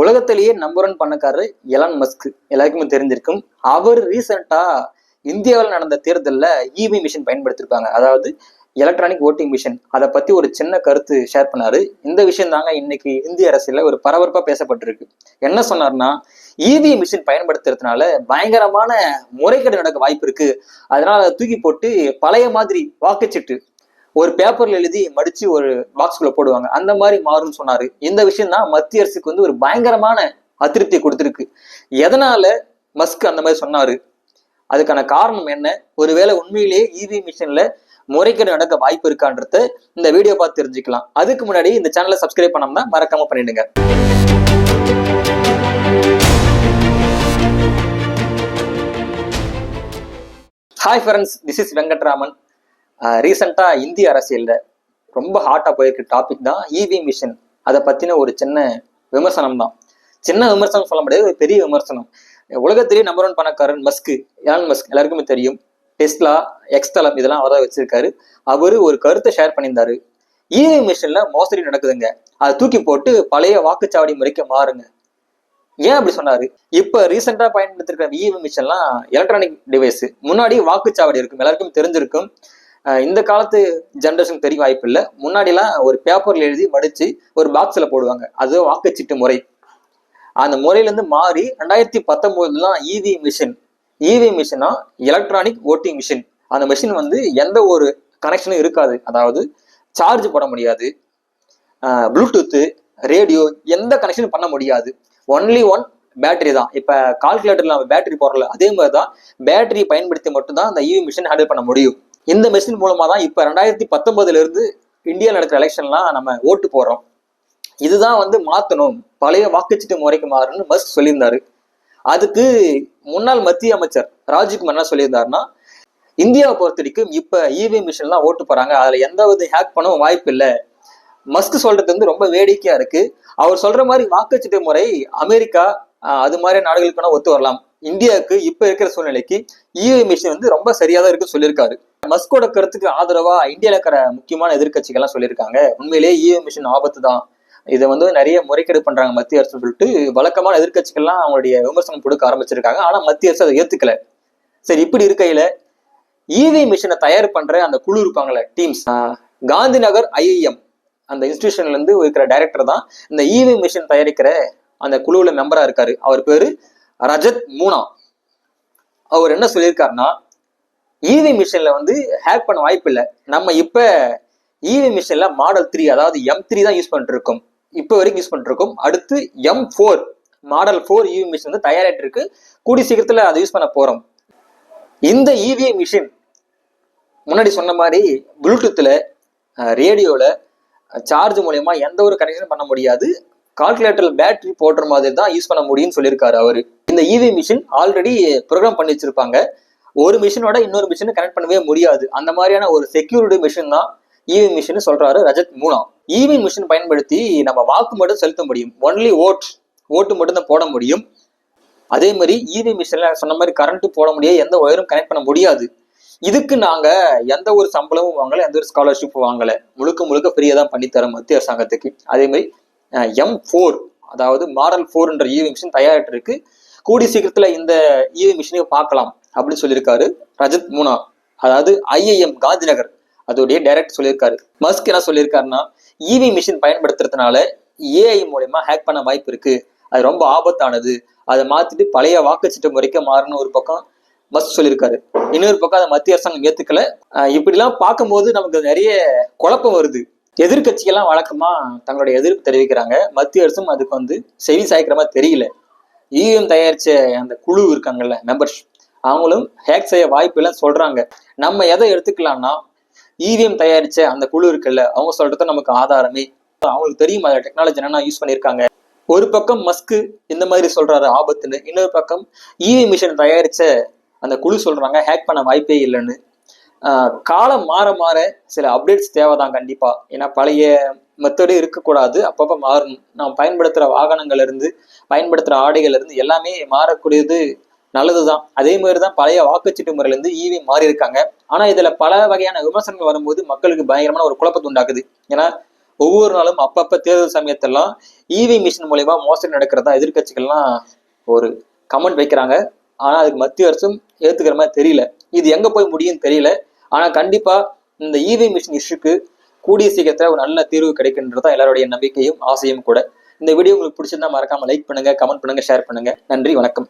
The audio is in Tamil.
உலகத்திலேயே நம்பர் ஒன் பண்ணக்காரரு எலான் மஸ்க் எல்லாருக்குமே தெரிஞ்சிருக்கும். அவர் ரீசெண்டா இந்தியாவில் நடந்த தேர்தலில் இவி மிஷின் பயன்படுத்திருப்பாங்க. அதாவது எலக்ட்ரானிக் ஓட்டிங் மிஷின் அதை பத்தி ஒரு சின்ன கருத்து ஷேர் பண்ணாரு. இந்த விஷயம் தாங்க இன்னைக்கு இந்திய அரசியல ஒரு பரபரப்பா பேசப்பட்டிருக்கு. என்ன சொன்னார்னா இவி மிஷின் பயன்படுத்துறதுனால பயங்கரமான முறைகேடு நடக்க வாய்ப்பு இருக்கு. அதனால அதை தூக்கி போட்டு பழைய மாதிரி வாக்குச்சீட்டு ஒரு பேப்பர்ல எழுதி மடிச்சு ஒரு பாக்ஸ்குள்ள போடுவாங்க. அந்த மாதிரி மாறும்னு சொன்னாரு. இந்த விஷயம் தான் மத்திய அரசுக்கு வந்து ஒரு பயங்கரமான அதிருப்தியை கொடுத்துருக்கு. எதனால மஸ்க் அந்த மாதிரி சொன்னாரு? அதுக்கான காரணம் என்ன? ஒருவேளை உண்மையிலேயே இவி மிஷின்ல முறைகேடு நடக்க வாய்ப்பு இருக்கான்றத இந்த வீடியோ பார்த்து தெரிஞ்சுக்கலாம். அதுக்கு முன்னாடி இந்த சேனலை சப்ஸ்கிரைப் பண்ணோம்னா மறக்காம பண்ணிடுங்க. Hi friends this is Venkatraman ரீசெண்டாக இந்திய அரசியலில் ரொம்ப ஹாட்டாக போயிருக்க டாபிக் தான் இவி மிஷன் அதை பற்றின ஒரு சின்ன விமர்சனம் தான். சின்ன விமர்சனம் சொல்ல முடியாது ஒரு பெரிய விமர்சனம். உலகத்திலேயே நம்பர் ஒன் பணக்காரன் மஸ்க் யான் மஸ்க் எல்லாருக்குமே தெரியும். டெஸ்லா எக்ஸ்தலம் இதெல்லாம் அவர்தான் வச்சிருக்காரு. அவரு ஒரு கருத்தை ஷேர் பண்ணியிருந்தாரு. இவி மிஷினில் மோசடி நடக்குதுங்க. அதை தூக்கி போட்டு பழைய வாக்குச்சாவடி முறைக்கு மாறுங்க. ஏன் அப்படி சொன்னாரு? இப்ப ரீசெண்டா பயன்படுத்திருக்கிற இவி மிஷின்லாம் எலக்ட்ரானிக் டிவைஸ் முன்னாடி வாக்குச்சாவடி இருக்கும். எல்லாருக்கும் தெரிஞ்சிருக்கும். இந்த காலத்து ஜென்ரேஷன் தெரிய வாய்ப்பு இல்லை முன்னாடிலாம் ஒரு பேப்பர்ல எழுதி மடிச்சு ஒரு பாக்ஸ்ல போடுவாங்க. அது வாக்குச்சீட்டு முறை. அந்த முறையிலேருந்து மாறி ரெண்டாயிரத்தி பத்தொன்பதுலாம் இவி மிஷின் இவி மிஷினா எலக்ட்ரானிக் ஓட்டிங் மிஷின் அந்த மிஷின் வந்து எந்த ஒரு கனெக்ஷனும் இருக்காது. அதாவது சார்ஜ் போட முடியாது. ப்ளூடூத்து ரேடியோ எந்த கனெக்ஷனும் பண்ண முடியாது. ஒன்லி ஒன் பேட்டரி தான். இப்போ கால்குலேட்டர்ல நம்ம பேட்டரி போடுறல அதே மாதிரி தான் பேட்டரி பயன்படுத்தி மட்டும்தான் அந்த இவி மிஷின் ஹேண்டில் பண்ண முடியும். இந்த மிஷின் மூலமா தான் இப்போ ரெண்டாயிரத்தி பத்தொன்பதுல இருந்து இந்தியாவில் நடக்கிற எலெக்ஷன்லாம் நம்ம ஓட்டு போடுறோம். இதுதான் வந்து மாத்தணும். பழைய வாக்குச்சீட்டு முறைக்கு மாறணும்னு மஸ்க் சொல்லியிருந்தாரு. அதுக்கு முன்னாள் மத்திய அமைச்சர் ராஜ்குமார் என்ன சொல்லியிருந்தாருன்னா இந்தியாவை பொறுத்த வரைக்கும் இப்ப இவி மிஷின்லாம் ஓட்டு போறாங்க. அதுல எந்த வித ஹேக் பண்ணவும் வாய்ப்பு இல்லை. மஸ்க் சொல்றது வந்து ரொம்ப வேடிக்கையா இருக்கு. அவர் சொல்ற மாதிரி வாக்குச்சீட்டு முறை அமெரிக்கா அது மாதிரி நாடுகளுக்கு ஒத்து வரலாம். இந்தியாவுக்கு இப்ப இருக்கிற சூழ்நிலைக்கு இவி மிஷின் வந்து ரொம்ப சரியாக தான் இருக்கு சொல்லியிருக்காரு. மஸ்கோட கருத்துக்கு ஆதரவா இந்தியால இருக்கிற முக்கியமான எதிர்க்கட்சிகள்லாம் சொல்லியிருக்காங்க. உண்மையிலேயே இவி மிஷின் ஆபத்து தான். இதை வந்து நிறைய முறைகேடு பண்றாங்க மத்திய அரசு சொல்லிட்டு வழக்கமான எதிர்க்கட்சிகள்லாம் அவங்களுடைய விமர்சனம் கொடுக்க ஆரம்பிச்சிருக்காங்க. ஆனா மத்திய அரசு அதை ஏத்துக்கல. சரி இப்படி இருக்கையில இவி மிஷினை தயார் பண்ற அந்த குழு இருப்பாங்களே டீம்ஸ் காந்தி நகர் ஐஐஎம் அந்த இன்ஸ்டிடியூஷன்ல இருந்து இருக்கிற டைரக்டர் தான் இந்த இவி மிஷின் தயாரிக்கிற அந்த குழுவுல மெம்பரா இருக்காரு. அவர் பேரு ரஜத் மூனா. அவர் என்ன சொல்லியிருக்காருன்னா இவி மிஷின்ல வந்து ஹேக் பண்ண வாய்ப்பு இல்லை நம்ம இப்ப இவி மிஷின்ல மாடல் த்ரீ அதாவது எம் த்ரீ தான் யூஸ் பண்ணிட்டு இருக்கோம் இப்போ வரைக்கும் யூஸ் பண்ணிட்டு இருக்கோம் அடுத்து M four model four EV machine வந்து தயாராகிட்டு இருக்கு கூடி சீக்கிரத்துல அதை யூஸ் பண்ண போறோம். இந்த இவி மிஷின் முன்னாடி சொன்ன மாதிரி ப்ளூடூத்தில் ரேடியோவில் சார்ஜ் மூலயமா எந்த ஒரு கனெக்ஷன் பண்ண முடியாது. கால்குலேட்டர் பேட்டரி போடுற மாதிரி தான் யூஸ் பண்ண முடியும்னு சொல்லியிருக்காரு அவர். இந்த இவி மிஷின் ஆல்ரெடி ப்ரோக்ராம் பண்ணி வச்சிருப்பாங்க. ஒரு மிஷினோட இன்னொரு மிஷினை கனெக்ட் பண்ணவே முடியாது. அந்த மாதிரியான ஒரு செக்யூரிட்டி மிஷின் தான் இவி மிஷின் சொல்றாரு ரஜத் மூனா. இவி மிஷின் பயன்படுத்தி நம்ம வாக்கு மட்டும் செலுத்த முடியும். ஒன்லி ஓட் ஓட்டு மட்டும் தான் போட முடியும். அதே மாதிரி இவி மிஷின்ல சொன்ன மாதிரி கரண்ட் போட முடியாது. எந்த ஒயரும் கனெக்ட் பண்ண முடியாது. இதுக்கு நாங்க எந்த ஒரு சம்பளமும் வாங்கல எந்த ஒரு ஸ்காலர்ஷிப் வாங்கல. முழுக்க முழுக்க ஃப்ரீயா தான் பண்ணி தரோம் மத்திய அரசாங்கத்துக்கு. அதே மாதிரி எம் ஃபோர் அதாவது மாடல் ஃபோர்ன்ற இவி மிஷின் தயாரிட்டு இருக்கு கூடி சீக்கிரத்துல இந்த இவி மிஷினையும் பார்க்கலாம். அப்படின்னு சொல்லியிருக்காரு ரஜத் மூனா. அதாவது ஐஐஎம் காந்திநகர். அதோடைய டைரக்ட் சொல்லியிருக்காரு. மஸ்க் என்ன சொல்லியிருக்காருன்னா இவி மிஷின் பயன்படுத்துறதுனால ஏஐ மூலயமா ஹேக் பண்ண வாய்ப்பு இருக்கு. அது ரொம்ப ஆபத்தானது. அதை மாத்திட்டு பழைய வாக்குச்சீட்டு முறைக்கு மாறணும் ஒரு பக்கம் மஸ்க் சொல்லியிருக்காரு. இன்னொரு பக்கம் அதை மத்திய அரசாங்கம் ஏத்துக்கல. இப்படிலாம் பார்க்கும்போது நமக்கு நிறைய குழப்பம் வருது. எதிர்கட்சிகள்லாம் வழக்கமா தங்களுடைய எதிர்ப்பு தெரிவிக்கிறாங்க. மத்திய அரசும் அதுக்கு வந்து செவி சாய்க்கிற மாதிரி தெரியல. இவிஎம் தயாரிச்ச அந்த குழு இருக்காங்கல்ல மெம்பர்ஷிப் அவங்களும் ஹேக் செய்ய வாய்ப்பு இல்லைன்னு சொல்றாங்க. நம்ம எதை எடுத்துக்கலாம்னா இவிஎம் தயாரிச்ச அந்த குழு இருக்குல்ல அவங்க சொல்றது நமக்கு ஆதாரமே. அவங்களுக்கு தெரியும் அந்த டெக்னாலஜி என்னென்ன யூஸ் பண்ணியிருக்காங்க. ஒரு பக்கம் மஸ்க்கு இந்த மாதிரி சொல்றாரு ஆபத்துன்னு. இன்னொரு பக்கம் இவி மிஷின் தயாரிச்ச அந்த குழு சொல்றாங்க ஹேக் பண்ண வாய்ப்பே இல்லைன்னு. காலம் மாற மாற சில அப்டேட்ஸ் தேவைதான் கண்டிப்பா. ஏன்னா பழைய மெத்தடு இருக்கக்கூடாது அப்பப்போ மாறணும். நாம் பயன்படுத்துற வாகனங்கள்ல இருந்து பயன்படுத்துற ஆடைகள்ல இருந்து எல்லாமே மாறக்கூடியது நல்லதுதான். அதே மாதிரி தான் பழைய வாக்குச்சீட்டு முறையில இருந்து ஈவி மாறி இருக்காங்க. ஆனா இதுல பல வகையான விமர்சனங்கள் வரும்போது மக்களுக்கு பயங்கரமான ஒரு குழப்பத்தை உண்டாக்குது. ஏன்னா ஒவ்வொரு நாளும் அப்பப்ப தேர்தல் சமயத்தெல்லாம் இவி மிஷின் மூலயமா மோசடி நடக்கிறதா எதிர்கட்சிகள்லாம் ஒரு கமெண்ட் வைக்கிறாங்க. ஆனா அதுக்கு மத்திய அரசும் ஏத்துக்கிற மாதிரி தெரியல. இது எங்க போய் முடியும்னு தெரியல. ஆனா கண்டிப்பா இந்த இவி மிஷின் இஷ்யூக்கு கூடிய சீக்கிரத்துல ஒரு நல்ல தீர்வு கிடைக்கின்றதா எல்லாருடைய நம்பிக்கையும் ஆசையும் கூட. இந்த வீடியோ உங்களுக்கு பிடிச்சிருந்தா மறக்காம லைக் பண்ணுங்க கமெண்ட் பண்ணுங்க ஷேர் பண்ணுங்க. நன்றி வணக்கம்.